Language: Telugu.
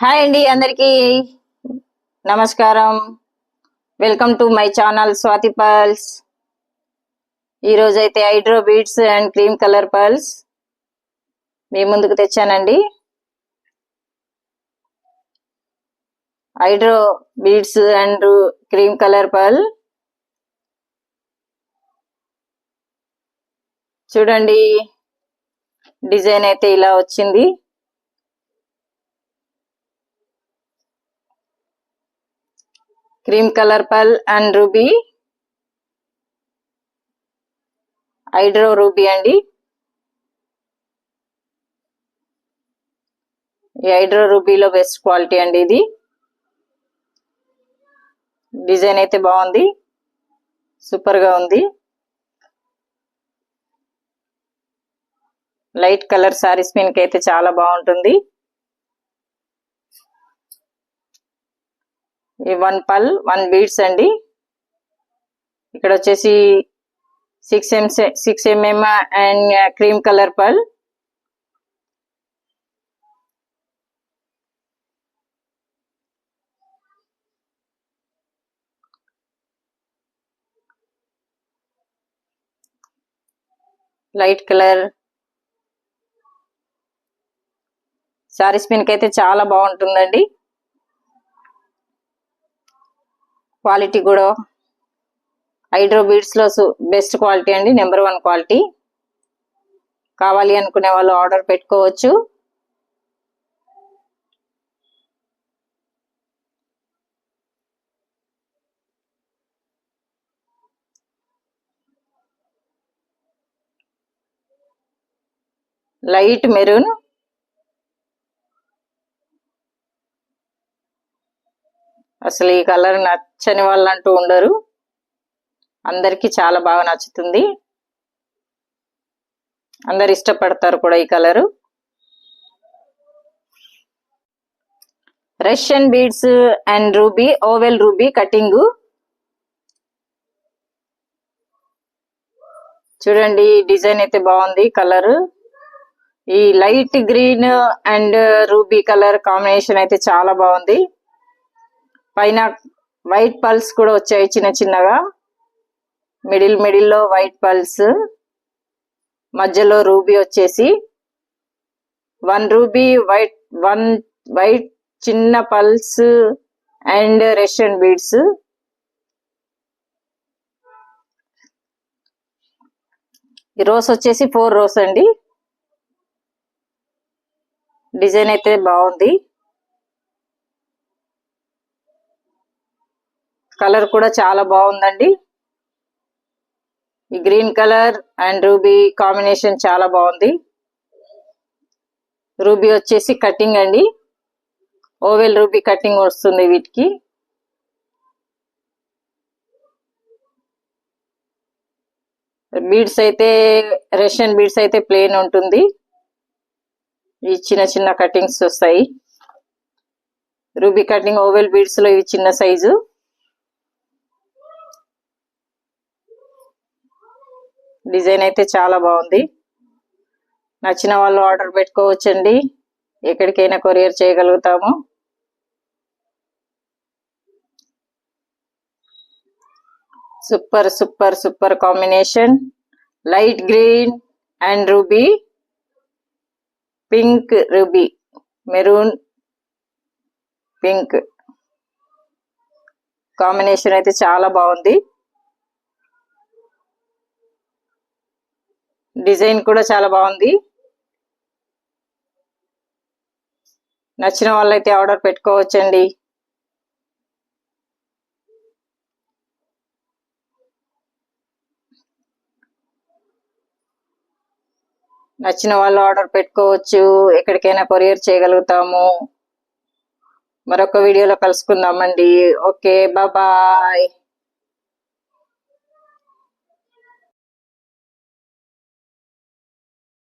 హాయ్ అండి అందరికీ. నమస్కారం. Welcome to my channel Swathi pearls ఈరోజు అయితే hydro beads and cream colour pearls మీ ముందుకు తెచ్చానండి. Hydro beads and cream colour pearl చూడండి డిజైన్ అయితే ఇలా వచ్చింది. Cream colour pearl and ruby. Hydro ruby అండి. ఈ హైడ్రో రూబీలో బెస్ట్ క్వాలిటీ అండి ఇది. డిజైన్ అయితే బాగుంది. సూపర్గా ఉంది. లైట్ కలర్ సారీస్ మీన్కి అయితే చాలా బాగుంటుంది. ఈ వన్ పల్ వన్ బీడ్స్ అండి. ఇక్కడ వచ్చేసి six M six MM and cream colour pearl. Light colour. Sarees మీన్కి అయితే చాలా బాగుంటుందండి. క్వాలిటీ కూడా హైడ్రో బీడ్స్లో బెస్ట్ క్వాలిటీ అండి నెంబర్ వన్ క్వాలిటీ. కావాలి అనుకునే వాళ్ళు ఆర్డర్ పెట్టుకోవచ్చు. లైట్ మెరూన్ అసలు ఈ కలర్ నచ్చని వాళ్ళు అంటూ ఉండరు. అందరికి చాలా బాగా నచ్చుతుంది. అందరు ఇష్టపడతారు కూడా ఈ colour. Russian beads and ruby oval ruby cutting. చూడండి డిజైన్ అయితే బాగుంది కలర్. ఈ light green and ruby colour combination అయితే చాలా బాగుంది. పైన వైట్ పల్స్ కూడా వచ్చాయి చిన్న చిన్నగా. మిడిల్ మిడిల్లో వైట్ పల్స్. మధ్యలో రూబీ వచ్చేసి. One ruby white one white చిన్న పల్స్ అండ్ రష్యన్ బీడ్స్. ఈ రోస్ వచ్చేసి ఫోర్ రోస్ అండి. డిజైన్ అయితే బాగుంది. కలర్ కూడా చాలా బాగుందండి. ఈ green colour and ruby combination చాలా బాగుంది. రూబీ వచ్చేసి కటింగ్ అండి. ఓవెల్ రూబీ కటింగ్ వస్తుంది వీటికి. బీడ్స్ అయితే రష్యన్ బీడ్స్ అయితే ప్లెయిన్ ఉంటుంది. ఈ చిన్న చిన్న కటింగ్స్ వస్తాయి. రూబీ కటింగ్ ఓవెల్ బీడ్స్లో ఇవి చిన్న సైజు. డిజైన్ అయితే చాలా బాగుంది. నచ్చిన వాళ్ళు ఆర్డర్ పెట్టుకోవచ్చండి. ఎక్కడికైనా కొరియర్ చేయగలుగుతాము. Super super super combination. Light green and ruby. Pink ruby. Maroon pink. Combination అయితే చాలా బాగుంది. డిజైన్ కూడా చాలా బాగుంది. నచ్చిన వాళ్ళైతే ఆర్డర్ పెట్టుకోవచ్చండి. నచ్చిన వాళ్ళు ఆర్డర్ పెట్టుకోవచ్చు. ఎక్కడికైనా కొరియర్ చేయగలుగుతాము. మరొక వీడియోలో కలుసుకుందామండి. ఓకే బాబాయ్